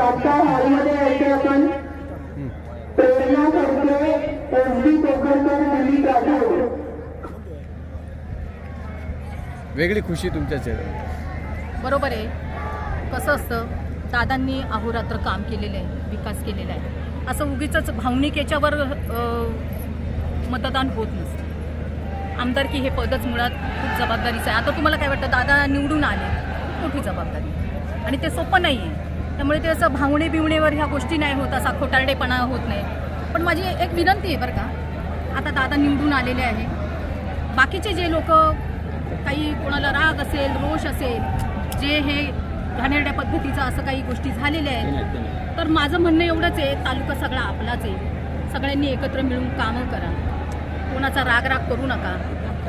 तात्काळ हॉलमध्ये यायचे आपण. प्रेरणा खडके एस डी दिलीप राठोड वेगळी खुशी तुमच्या चेहऱ्यावर. बरोबर आहे. कसं असतं दादांनी अहोरात्र काम केलेलं आहे विकास केलेला आहे. असं उगीच भावनिक याच्यावर मतदान होत नसतं. आमदारकी हे पदच मुळात खूप जबाबदारीचं आहे. आता तुम्हाला काय वाटतं दादा निवडून आले खूप मोठी जबाबदारी. आणि ते सोपं नाही आहे त्यामुळे ते असं भावणे बिवणेवर ह्या गोष्टी नाही होत असा खोटारडेपणा होत नाही. पण माझी एक विनंती आहे बरं का आता दादा निवडून आलेले आहे. बाकीचे जे लोक काही कोणाला राग असेल रोष असेल जे हे घाणेरड्या पद्धतीचं असं काही गोष्टी झालेल्या आहेत तर माझं म्हणणं एवढंच आहे तालुका सगळा आपलाच आहे. सगळ्यांनी एकत्र मिळून कामं करा. कोणाचा राग राग करू नका.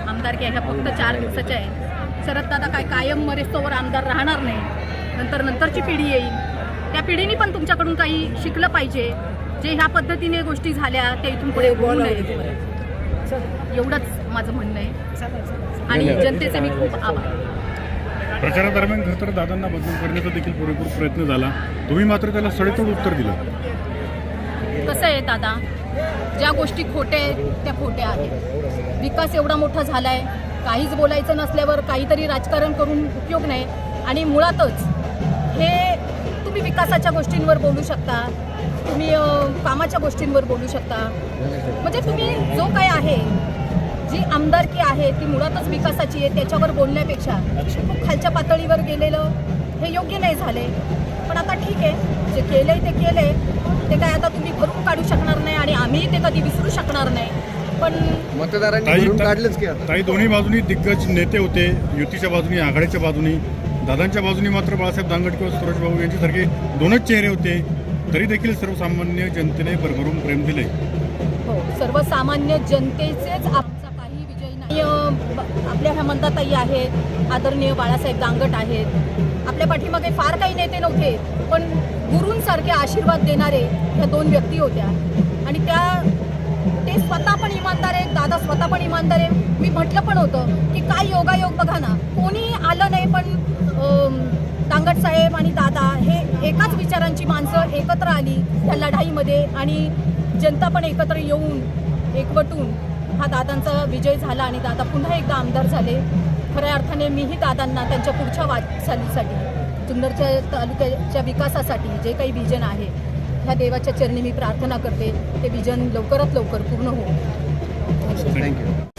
आमदारकी ह्या फक्त चार दिवसाच्या आहे शरददादा काय कायम मरेस्तोवर आमदार राहणार नाही. नंतर नंतरची पिढी येईल. त्या पिढीने पण तुमच्याकडून काही शिकलं पाहिजे. जे ह्या पद्धतीने गोष्टी झाल्या त्या इथून पुढे होऊ नये. एवढंच माझं म्हणणं आहे. आणि जनतेचे मी खूप आभार. प्रचारादरम्यान खरं तर दादांना बदनाम करण्याचा देखील पुरेपूर प्रयत्न झाला. तुम्ही मात्र त्याला सडेतोड उत्तर दिलं. कसं आहे दादा? ज्या गोष्टी खोट्या आहेत त्या खोट्या आहेत. विकास एवढा मोठा झाला आहे काहीच बोलायचं नसल्यावर काहीतरी राजकारण करून उपयोग नाही. आणि मुळातच हे तुम्ही विकासाच्या गोष्टींवर बोलू शकता. तुम्ही कामाच्या गोष्टींवर बोलू शकता. म्हणजे तुम्ही जो काय आहे जी आमदारकी आहे ती मुळातच विकासाची आहे त्याच्यावर बोलण्यापेक्षा खूप खालच्या पातळीवर गेलेलं हे योग्य नाही झाले पण आता ठीक आहे जे केलंय ते केलंय. ते काय आता तुम्ही भरून काढू शकणार नाही आणि आम्ही ते कधी विसरू शकणार नाही. पण मतदारांनी काढलंच की आता? ताई दोन्ही बाजूनी दिग्गज नेते होते युतीच्या बाजूनी आघाडीच्या बाजूनी. दादांच्या बाजूने मात्र बाळासाहेब दांगट किंवा सुरेश यांच्यासारखे दोनच चेहरे होते तरी देखील सर्वसामान्य जनतेने भरभरून प्रेम दिले. हो सर्वसामान्य जनतेचेच आमचा काही विजय नाही. आपल्या ह्या आहेत आदरणीय बाळासाहेब दांगट आहेत. आपल्या पाठीमागे फार काही नेते नव्हते पण गुरूंसारखे आशीर्वाद देणारे ह्या दोन व्यक्ती होत्या. आणि त्या ते स्वतः पण इमानदार आहेत दादा स्वतः पण इमानदार आहे मी म्हटलं पण होतं की काय योगायोग बघा ना कोणी आलं नाही पण साहेब आणि दादा हे एकाच विचारांची माणसं एकत्र आली त्या लढाईमध्ये आणि जनता पण एकत्र येऊन एकवटून हा दादांचा विजय झाला आणि दादा पुन्हा एकदा आमदार झाले. खऱ्या अर्थाने मीही दादांना त्यांच्या पुढच्या वाटचालीसाठी जुन्नरच्या तालुक्याच्या विकासासाठी जे काही विजन आहे ह्या देवाच्या चरणी मी प्रार्थना करते. ते विजन लवकरात लवकर पूर्ण हो थँक्यू